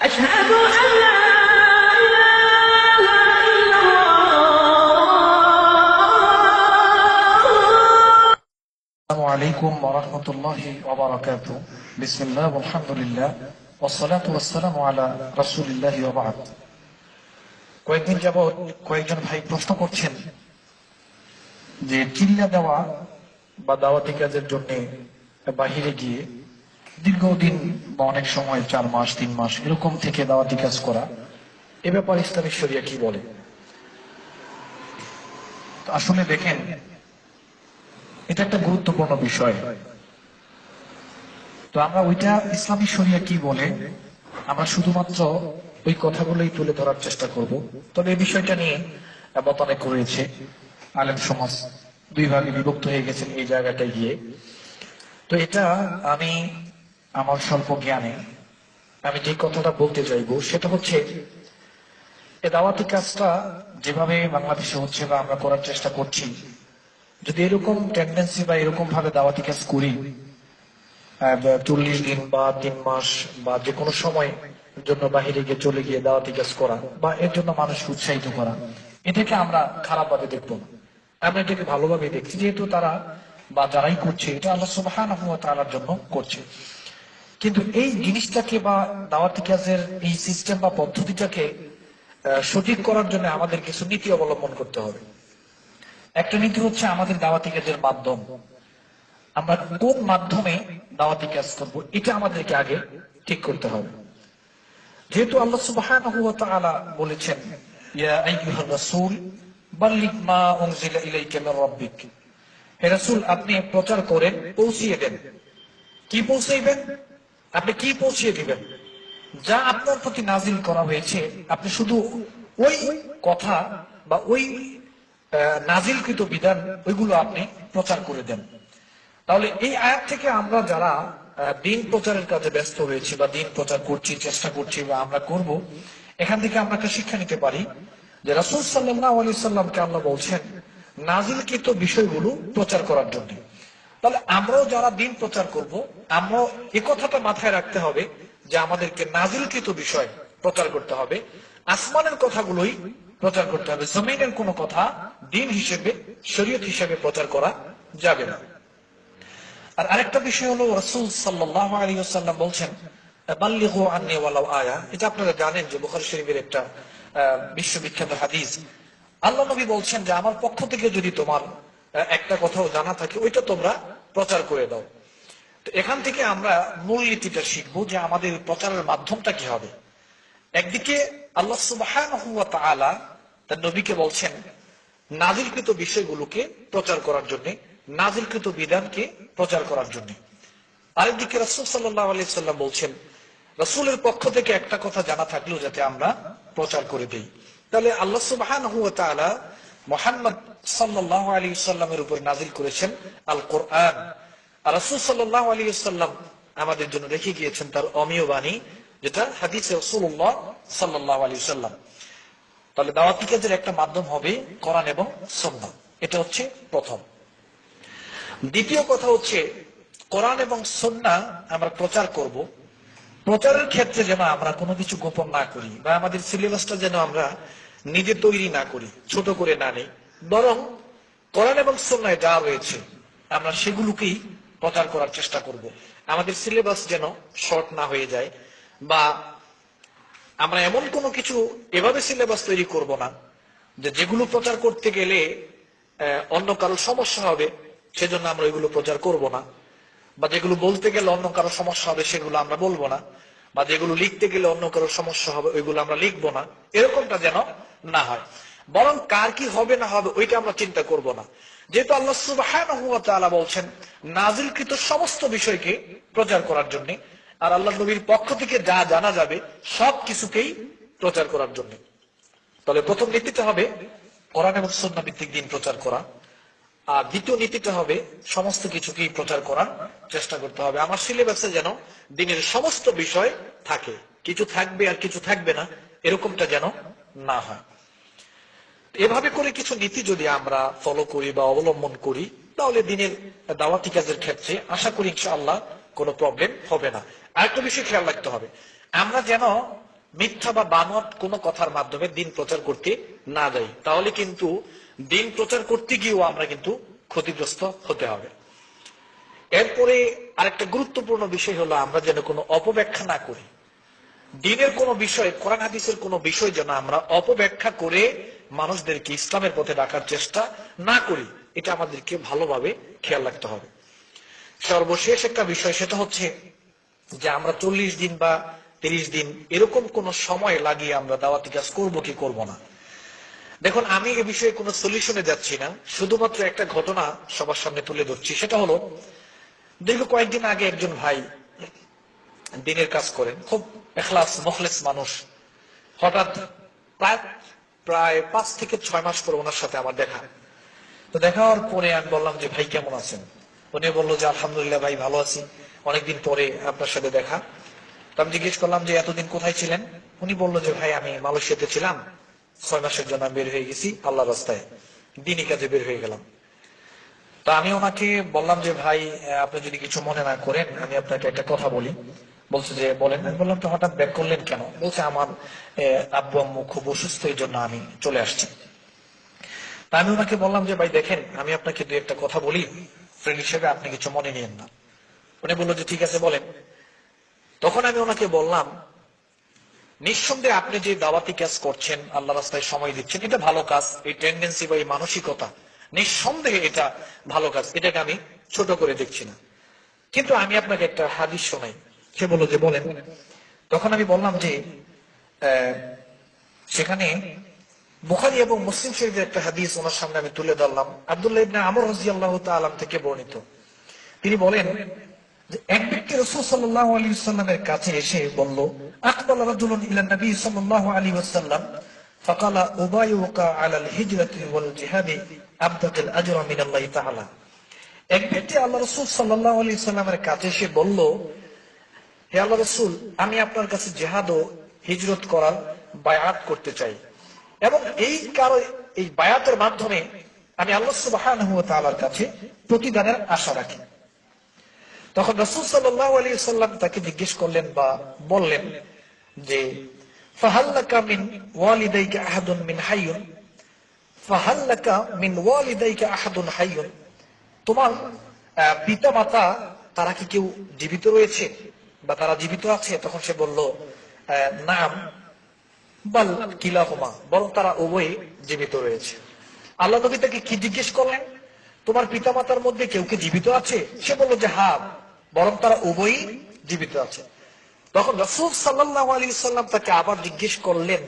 أشهد أن لا إله إلا الله السلام عليكم ورحمة الله وبركاته بسم الله والحمد لله والصلاة والسلام على رسول الله وبعد কয়েকদিন যাবৎ কয়েকজন ভাই প্রশ্ন করছেন যে চিল্লা দেওয়া বা দাওয়াতি কাজের জন্য বাহিরে গিয়ে দীর্ঘদিন বা অনেক সময়, চার মাস, তিন মাস, এরকম থেকে দাওয়াতি কাজ করা, এ ব্যাপারে ইসলামী শরিয়া কি বলে? আসলে দেখেন, এটা একটা গুরুত্বপূর্ণ বিষয়। তো আমরা ওইটা ইসলামী শরিয়া কি বলে, আমরা শুধুমাত্র ওই কথাগুলোই তুলে ধরার চেষ্টা করব। তবে এই বিষয়টা নিয়ে মতানেক রয়েছে। আলেম সমাজ দুই ভাগে বিভক্ত হয়ে গেছেন এই জায়গাটায় গিয়ে। তো এটা আমি আমার স্বল্প জ্ঞানে। আমি যে কথাটা বলতে চাইব, সেটা হচ্ছে এই দাওয়াতি কাজটা যেভাবে বাংলাদেশে হচ্ছে বা আমরা করার চেষ্টা করছি, যদি এরকম টেন্ডেন্সি বা এরকম ভাবে দাওয়াতি কাজ করি চল্লিশ দিন বা তিন মাস বা যে কোনো সময় জন্য বাহিরে গিয়ে চলে গিয়ে দাওয়াতি কাজ করা বা এর জন্য মানুষ উৎসাহিত করা, এটাকে আমরা খারাপ ভাবে দেখব না। আমরা এটাকে ভালোভাবে দেখছি, যেহেতু তারা বা যারাই করছে, এটা আল্লাহ তালার জন্য করছে। কিন্তু এই জিনিসটাকে বা দাওয়াতি কাজের এই সিস্টেম বা পদ্ধতিটাকে সঠিক করার জন্য আমাদের কিছু নীতি অবলম্বন করতে হবে। একটা নীতি হচ্ছে আমাদের দাওয়াতি কাজের মাধ্যম। আমরা কোন মাধ্যমে দাওয়াতি কাজ করব, এটা আমাদেরকে আগে ঠিক করতে হবে। যেহেতু আল্লাহ ওয়া বলেছেন রাসূল রাসূল, আপনি প্রচার করেন, পৌঁছিয়ে দেন। কি পৌঁছাইবেন? আপনি কি পৌঁছিয়ে দিবেন? যা আপনার প্রতি নাজিল করা হয়েছে, আপনি শুধু ওই কথা বা ওই নাজিলকৃত বিধান, ওইগুলো আপনি প্রচার করে দেন। তাহলে এই আয়াত থেকে আমরা যারা দিন প্রচারের কাজে ব্যস্ত হয়েছি বা দিন প্রচার করছি, চেষ্টা করছি বা আমরা করব, এখান থেকে আমরা একটা শিক্ষা নিতে পারি যে রাসুল সাল্লাহ আলি সাল্লামকে আল্লাহ বলছেন, নাজিলকৃত বিষয়গুলো প্রচার করার জন্য। তাহলে আমরাও যারা দিন প্রচার করব, আমরাও এ কথাটা মাথায় রাখতে হবে যে আমাদেরকে নাজিলকৃত বিষয় প্রচার করতে হবে, আসমানের কথাগুলোই প্রচার করতে হবে। জমিনের কোনো কথা দিন হিসেবে, শরীয়ত হিসেবে প্রচার করা যাবে না। আর আরেকটা বিষয় হলো, রসুল সাল্লাহ আলী সাল্লাম বলছেন আয়া। এটা আপনারা জানেন যে বুখারী শরীফের একটা বিশ্ববিখ্যাত হাদিস। আল্লাহ নবী বলছেন যে, আমার পক্ষ থেকে যদি তোমার একটা কথাও জানা থাকে, ওইটা তোমরা প্রচার করে দাও। তো এখান থেকে আমরা মূলনীতিটা শিখব যে আমাদের প্রচারের মাধ্যমটা কি হবে। একদিকে আল্লাহ তাআলা তার নবীকে বলছেন, নাজিলকৃত বিষয়গুলোকে প্রচার করার জন্য, নাজিলকৃত বিধানকে প্রচার করার জন্য। আরেকদিকে রাসূল সাল্লাল্লাহু আলাইহি সাল্লাম বলছেন, রাসূলের পক্ষ থেকে একটা কথা জানা থাকলেও যাতে আমরা প্রচার করে দেই। তাহলে আল্লাহ তাআলা মুহাম্মদ সাল্লামের উপর নাজিল করেছেন আল কোরআন আর সাল্লাল্লাহু আলাইহি সাল্লাম আমাদের জন্য রেখে গিয়েছেন তার অমীয় বাণী, যেটা হাদিসে রাসূলুল্লাহ সাল্লাল্লাহু আলাইহি সাল্লাম তাহলে দাওয়াতি কাজের একটা মাধ্যম হবে কোরআন এবং সন্না এটা হচ্ছে প্রথম। দ্বিতীয় কথা হচ্ছে, কোরআন এবং সন্না আমরা প্রচার করব। প্রচারের ক্ষেত্রে যেন আমরা কোনো কিছু গোপন না করি বা আমাদের সিলেবাসটা যেন আমরা নিজে তৈরি না করি, ছোট করে না নেই। বরং কোরআন এবং সন্ন্যায় যা রয়েছে, আমরা সেগুলোকেই প্রচার করার চেষ্টা করব। আমাদের সিলেবাস যেন শর্ট না হয়ে যায় বা আমরা এমন কোনো কিছু এভাবে সিলেবাস তৈরি করব না যে যেগুলো প্রচার করতে গেলে অন্য কারও সমস্যা হবে, সেজন্য আমরা ওইগুলো প্রচার করব না। বা যেগুলো বলতে গেলে অন্য কারও সমস্যা হবে, সেগুলো আমরা বলব না। বা যেগুলো লিখতে গেলে অন্য কারও সমস্যা হবে, ওইগুলো আমরা লিখব না। এরকমটা যেন না হয়। বরং কার কি হবে না হবে, ওইটা আমরা চিন্তা করব না। যেহেতু আল্লাহ তাআলা বলছেন, নাজিলকৃত সমস্ত বিষয়কে প্রচার করার জন্য, আর আল্লাহ নবীর পক্ষ থেকে যা জানা যাবে, সব কিছুকেই প্রচার করার জন্য। তাহলে প্রথম নীতিটা হবে, কোরআন এবং সন্না ভিত্তিক দিন প্রচার করা। আর দ্বিতীয় নীতিটা হবে, সমস্ত কিছুকেই প্রচার করার চেষ্টা করতে হবে। আমার সিলেবাসে যেন দিনের সমস্ত বিষয় থাকে। কিছু থাকবে আর কিছু থাকবে না, এরকমটা যেন না হয়। এভাবে করে কিছু নীতি যদি আমরা ফলো করি বা অবলম্বন করি, তাহলে দিনের দাওয়াতি কাজের ক্ষেত্রে আশা করি ইনশাআল্লাহ কোনো প্রবলেম হবে না। আরেকটা বিষয় খেয়াল রাখতে হবে। আমরা যেন মিথ্যা বা বানোয়াট কোনো কথার মাধ্যমে দিন প্রচার করতে না যাই, তাহলে কিন্তু দিন প্রচার করতে গিয়েও আমরা কিন্তু ক্ষতিগ্রস্ত হতে হবে। এরপরে আরেকটা গুরুত্বপূর্ণ বিষয় হলো, আমরা যেন কোনো অপব্যাখ্যা না করি। দিনের কোনো বিষয়, কোরআন হাদিসের কোনো বিষয় যেন আমরা অপব্যাখ্যা করে মানুষদেরকে ইসলামের পথে ডাকার চেষ্টা না করি, এটা আমাদেরকে ভালোভাবে খেয়াল রাখতে হবে। সর্বশেষ একটা বিষয়, সেটা হচ্ছে যে আমরা চল্লিশ দিন বা তিরিশ দিন এরকম কোন সময় লাগিয়ে আমরা দাওয়াতি কাজ করব কি করব না? দেখুন, আমি এ বিষয়ে কোনো সলিউশনে যাচ্ছি না। শুধুমাত্র একটা ঘটনা সবার সামনে তুলে ধরছি, সেটা হলো, দীর্ঘ কয়েকদিন আগে একজন ভাই দিনের কাজ করেন, খুব এখলাস, মখলেস মানুষ। হঠাৎ প্রায় প্রায় পাঁচ থেকে ছয় মাস পরে ওনার সাথে আমার দেখা। তো দেখা হওয়ার পরে আমি বললাম যে, ভাই, কেমন আছেন? উনি বলল যে, আলহামদুলিল্লাহ, ভাই, ভালো আছি। অনেকদিন পরে আপনার সাথে দেখা। তো আমি জিজ্ঞেস করলাম যে, এতদিন কোথায় ছিলেন? উনি বলল যে, ভাই, আমি মালয়েশিয়াতে ছিলাম। ছয় মাসের জন্য বের হয়ে গেছি আল্লাহ রাস্তায়। দিনই কাজে বের হয়ে গেলাম। তো আমি ওনাকে বললাম যে, ভাই, আপনি যদি কিছু মনে না করেন, আমি আপনাকে একটা কথা বলি। বলছে যে, বলেন, আমি বললাম, তো হঠাৎ ব্যাক করলেন কেন? বলছে, আমার আব্বু আম্মু খুব অসুস্থ এই জন্য আমি চলে আসছি। তা আমি ওনাকে বললাম যে, ভাই, দেখেন, আমি আপনাকে দু একটা কথা বলি। ফ্রেন্ড হিসেবে আপনি কিছু মনে নিয়েন না। উনি বলল যে, ঠিক আছে, বলেন। তখন আমি ওনাকে বললাম, নিঃসন্দেহে আপনি যে দাওয়াতি কাজ করছেন, আল্লাহ রাস্তায় সময় দিচ্ছেন, এটা ভালো কাজ, এই টেন্ডেন্সি বা এই মানসিকতা, নিঃসন্দেহে এটা ভালো কাজ, এটাকে আমি ছোট করে দেখছি না। কিন্তু আমি আপনাকে একটা হাদিস শোনাই। সে বললো যে বলেন তখন আমি বললাম যে আহ, সেখানে বুখারি এবং মুসলিম শরীফের একটা হাদিস ওনার সামনে আমি তুলে ধরলাম আব্দুল্লাহ ইবনে আমর রাদিয়াল্লাহু তাআলা থেকে বর্ণিত তিনি বলেন যে এক ব্যক্তি রসুল সাল্লাল্লাহু আলাইহি ওয়াসাল্লামের কাছে এসে বলল আকবাল রাজুলুন ইলা নবী সাল্লাল্লাহু আলাইহি ওয়াসাল্লাম فقال أبايعك على الهجرة والجهاد أبتغي الأجر من الله تعالى এক ব্যক্তি আল্লাহ রসুল সাল্লাল্লাহু আলাইহি সাল্লামের কাছে এসে বলল হে আল্লাহ রসুল, আমি আপনার কাছে জেহাদ ও হিজরত করার বায়াত করতে চাই। এবং এই কারও এই বায়াতের মাধ্যমে আমি আল্লাহ সুবহানাহু ওয়া তাআলার কাছে প্রতিদানের আশা রাখি। তখন রসুল সাল্লাল্লাহু আলাইহি সাল্লাম তাকে জিজ্ঞেস করলেন বা বললেন যে, ফাহাল্লাকা মিন ওয়ালিদাইকা আহাদুন মিন হাইয়ুন? ফাহাল্লাকা মিন ওয়ালিদাইকা আহাদুন হাইয়ুন? তোমার পিতা মাতা তারা কি কেউ জীবিত রয়েছে? বা তারা জীবিত আছে? তখন সে বলল নাম বাল কিলাহুমা। বরং তারা উভয়ে জীবিত রয়েছে। আল্লাহ নবী তাকে কি জিজ্ঞেস করলেন? তোমার পিতা মাতার মধ্যে কেউ কি জীবিত আছে? সে বলল যে হ্যাঁ। বরং তারা উভয়ই জীবিত আছে। তখন রসুল সাল্লাল্লাহু আলাইহি সাল্লাম তাকে আবার জিজ্ঞেস করলেন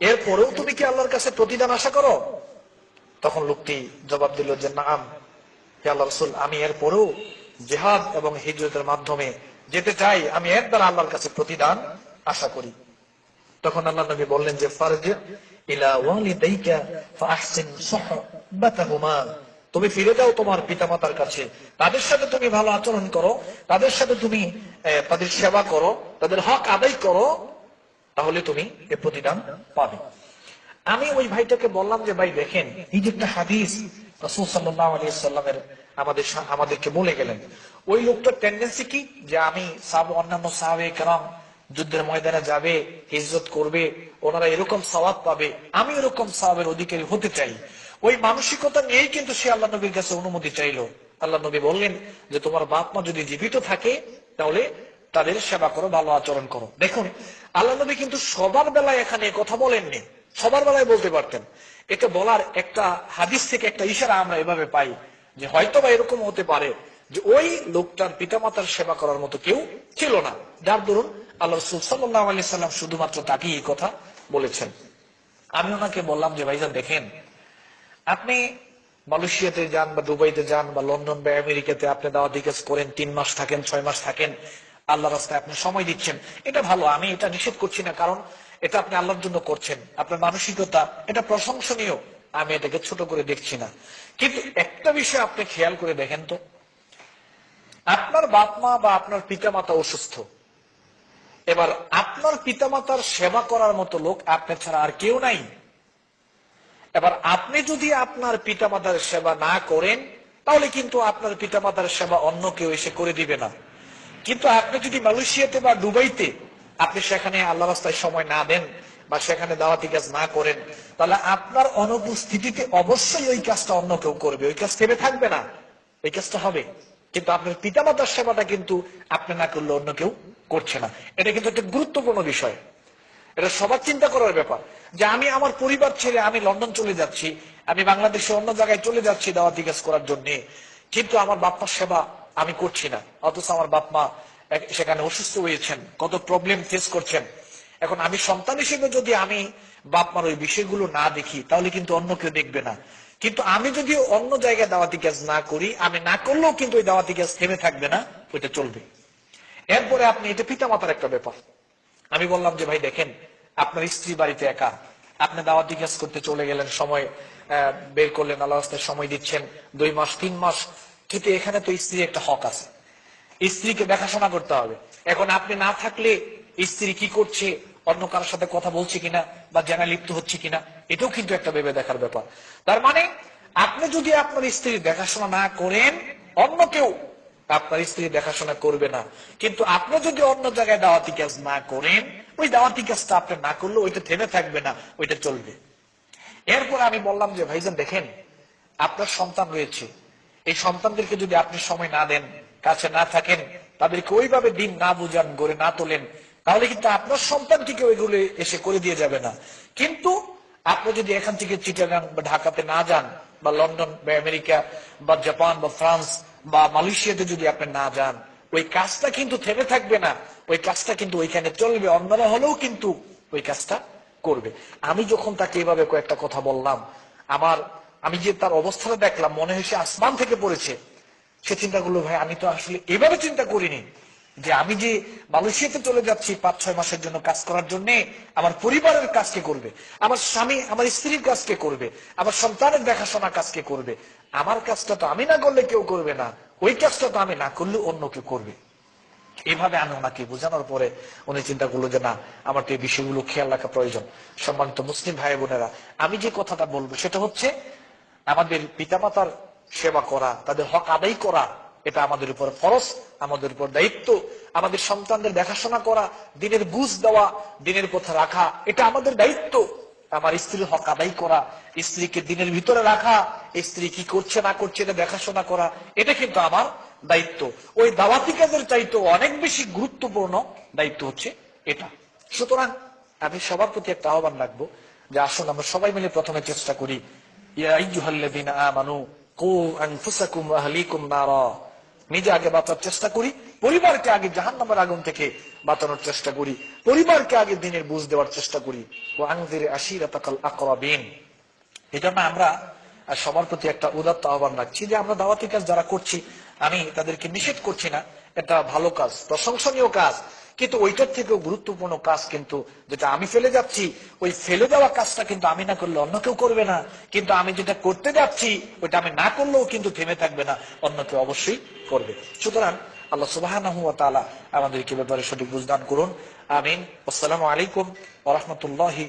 এরপরেও তুমি কি আল্লাহর কাছে প্রতিদান আশা করো? তখন লোকটি জবাব দিল যে, নাম। হে আল্লাহ রসুল, আমি এর পরেও জেহাদ এবং হিজরতের মাধ্যমে যেতে চাই, আমি এর দ্বারা আল্লাহর কাছে প্রতিদান আশা করি। তখন আল্লাহ নবী বললেন যে, ফারজ ইলা তুমি ফিরে যাও তোমার পিতামাতার কাছে। তাদের সাথে তুমি ভালো আচরণ করো, তাদের সাথে তুমি তাদের সেবা করো, তাদের হক আদায় করো, তাহলে তুমি এ প্রতিদান পাবে। আমি ওই ভাইটাকে বললাম যে, ভাই, দেখেন, এই যে একটা হাদিস রসুল সাল্লাহ আলী সাল্লামের আমাদের আমাদেরকে বলে গেলেন, ওই লোকটার টেন্ডেন্সি কি? যে আমি সাব অন্যান্য সাহাবে কেরাম যুদ্ধের ময়দানে যাবে হিজত করবে, ওনারা এরকম সবাব পাবে, আমি এরকম সবাবের অধিকারী হতে চাই। ওই মানসিকতা নিয়েই কিন্তু সে আল্লাহ নবীর কাছে অনুমতি চাইল। আল্লাহ নবী বললেন যে, তোমার বাপ মা যদি জীবিত থাকে, তাহলে তাদের সেবা করো, ভালো আচরণ করো। দেখুন আল্লাহ নবী কিন্তু সবার বেলায় এখানে কথা বলেননি। সবার বেলায় বলতে পারতেন। এটা বলার একটা হাদিস থেকে একটা ইশারা আমরা এভাবে পাই যে হয়তো বা এরকম হতে পারে যে ওই লোকটার পিতামাতার সেবা করার মতো কেউ ছিল না। যার দরুন আল্লাহ রসুল আলি সাল্লাম শুধুমাত্র তাকে এই কথা বলেছেন। আমি ওনাকে বললাম যে, ভাইজান, দেখেন, আপনি মালয়েশিয়াতে যান বা দুবাইতে যান বা লন্ডন বা আমেরিকাতে আপনি দাওয়াতি কাজ করেন, তিন মাস থাকেন, ছয় মাস থাকেন আল্লাহ রাস্তায় আপনি সময় দিচ্ছেন। এটা ভালো, আমি এটা নিষেধ করছি না। কারণ এটা আপনি আল্লাহর জন্য করছেন। আপনার মানসিকতা, এটা প্রশংসনীয়। আমি এটাকে ছোট করে দেখছি না। কিন্তু একটা বিষয় আপনি খেয়াল করে দেখেন তো। আপনার বাপ মা বা আপনার পিতা মাতা অসুস্থ। এবার আপনার পিতামাতার সেবা করার মতো লোক আপনার ছাড়া আর কেউ নাই। এবার আপনি যদি আপনার পিতামাতার সেবা না করেন, তাহলে কিন্তু আপনার পিতামাতার সেবা অন্য কেউ এসে করে দিবে না। কিন্তু আপনি যদি মালয়েশিয়াতে বা দুবাইতে আপনি সেখানে আল্লাহ রাস্তায় সময় না দেন বা সেখানে দাওয়াতি কাজ না করেন, তাহলে আপনার অনুপস্থিতিতে অবশ্যই ওই কাজটা অন্য কেউ করবে। ওই কাজ থেমে থাকবে না। ওই কাজটা হবে। কিন্তু আপনার পিতামাতার সেবাটা কিন্তু আপনি না করলে অন্য কেউ করছে না। এটা কিন্তু একটা গুরুত্বপূর্ণ বিষয়। এটা সবার চিন্তা করার ব্যাপার। যে আমি আমার পরিবার ছেড়ে আমি লন্ডন চলে যাচ্ছি, আমি বাংলাদেশে অন্য জায়গায় চলে যাচ্ছি দাওয়াতি কাজ করার জন্য, কিন্তু আমার বাপ্পার সেবা আমি করছি না। অথচ আমার বাপ মা সেখানে অসুস্থ হয়েছেন, কত প্রবলেম ফেস করছেন। এখন আমি সন্তান হিসেবে যদি আমি বাপ মার ওই বিষয়গুলো না দেখি, তাহলে কিন্তু অন্য কেউ দেখবে না। কিন্তু আমি যদি অন্য জায়গায় দাওয়াতি কাজ না করি, আমি না করলেও কিন্তু ওই দাওয়াতি কাজ থেমে থাকবে না, ওইটা চলবে। এরপরে আপনি, এটা পিতা মাতার একটা ব্যাপার। আমি বললাম যে, ভাই, দেখেন, আপনার স্ত্রী বাড়িতে একা। আপনি দাওয়াতি কাজ করতে চলে গেলেন, সময় বের করলেন, আল্লাহ সময় দিচ্ছেন, দুই মাস, তিন মাস। কিন্তু এখানে তো স্ত্রীর একটা হক আছে। স্ত্রীকে দেখাশোনা করতে হবে। এখন আপনি না থাকলে স্ত্রী কি করছে? অন্য কারোর সাথে কথা বলছে কিনা? বা জানা লিপ্ত হচ্ছে কিনা? এটাও কিন্তু একটা ভেবে দেখার ব্যাপার। তার মানে আপনি যদি আপনার স্ত্রীর দেখাশোনা না করেন, অন্য কেউ আপনার স্ত্রী দেখাশোনা করবে না। কিন্তু আপনি যদি অন্য জায়গায় দাওয়াতি কাজ না করেন, ওই দাওয়াতি কাজটা আপনি না করলে ওইটা থেমে থাকবে না, ওইটা চলবে। এরপর আমি বললাম যে, ভাইজান, দেখেন, আপনার সন্তান রয়েছে। এই সন্তানদেরকে যদি আপনি সময় না দেন কাছে না থাকেন, তাদেরকে ওইভাবে দিন না বুঝান, গড়ে না তোলেন, তাহলে কিন্তু আপনার সন্তানটিকে ওইগুলো এসে করে দিয়ে যাবে না। কিন্তু আপনি যদি এখান থেকে চিটাগাং বা ঢাকাতে না যান, বা লন্ডন, বা আমেরিকা, বা জাপান, বা ফ্রান্স, বা মালয়েশিয়াতে যদি আপনি না যান, ওই কাজটা কিন্তু থেমে থাকবে না। ওই কাজটা কিন্তু ওইখানে চলবে, অন্যরা হলেও কিন্তু ওই কাজটা করবে। আমি যখন তাকে এভাবে কয়েকটা কথা বললাম, আমার, আমি যে তার অবস্থাটা দেখলাম, মনে হয়েছে আসমান থেকে পড়েছে। সে চিন্তা করল ভাই, আমি তো আসলে এভাবে চিন্তা করিনি যে আমি যে মালয়েশিয়াতে চলে যাচ্ছি পাঁচ, ছয় মাসের জন্য কাজ করার জন্য আমার পরিবারের কাজকে করবে, আমার স্বামী, আমার স্ত্রীর কাজকে করবে, আমার সন্তানের দেখাশোনা কাজকে করবে। আমার কাজটা তো আমি না করলে কেউ করবে না, ওই কাজটা তো আমি না করলে অন্য কেউ করবে। এভাবে আমি ওনাকে বোঝানোর পরে উনি চিন্তা করল যে, না, আমার তো এই বিষয়গুলো খেয়াল রাখা প্রয়োজন। সম্মানিত মুসলিম ভাই বোনেরা আমি যে কথাটা বলব সেটা হচ্ছে, আমাদের পিতামাতার সেবা করা, তাদের হক আদায় করা, এটা আমাদের উপর ফরজ, আমাদের উপর দায়িত্ব। আমাদের সন্তানদের দেখাশোনা করা, দিনের বুঝ দেওয়া, দিনের পথে রাখা, এটা আমাদের দায়িত্ব। আমার স্ত্রীর হক আদায় করা, স্ত্রীকে দিনের ভিতরে রাখা, স্ত্রী কি করছে না করছে এটা দেখাশোনা করা, এটা কিন্তু আমার দায়িত্ব। ওই দাওয়াতি কাজের চাইতে অনেক বেশি গুরুত্বপূর্ণ দায়িত্ব হচ্ছে এটা। সুতরাং আমি সবার প্রতি একটা আহ্বান রাখব যে আসুন আমরা সবাই মিলে প্রথমে চেষ্টা করি, ইয়া আইয়ুহাল্লাযীনা আমানু নিজে আগে বাঁচার চেষ্টা করি, পরিবারকে আগে জাহান্নামের আগুন থেকে বাঁচানোর চেষ্টা করি, পরিবারকে আগে দিনের বুঝ দেওয়ার চেষ্টা করি। ও আংদির আশিরাতাকাল আকরাবিন। এই জন্য আমরা সবার প্রতি একটা উদাত্ত আহ্বান রাখছি যে আমরা দাওয়াতি কাজ যারা করছি, আমি তাদেরকে নিষেধ করছি না, এটা ভালো কাজ, প্রশংসনীয় কাজ। কিন্তু ওইটার থেকেও গুরুত্বপূর্ণ কাজ কিন্তু যেটা আমি ফেলে যাচ্ছি, ওই ফেলে দেওয়া কাজটা কিন্তু আমি না করলে অন্য কেউ করবে না। কিন্তু আমি যেটা করতে যাচ্ছি, ওইটা আমি না করলেও কিন্তু থেমে থাকবে না, অন্য কেউ অবশ্যই করবে। সুতরাং আল্লাহ সুবাহ আমাদেরকে ব্যাপারে সঠিক বুঝদান করুন। আমিন। আসসালামু আলাইকুম ওরহমতুল্লাহি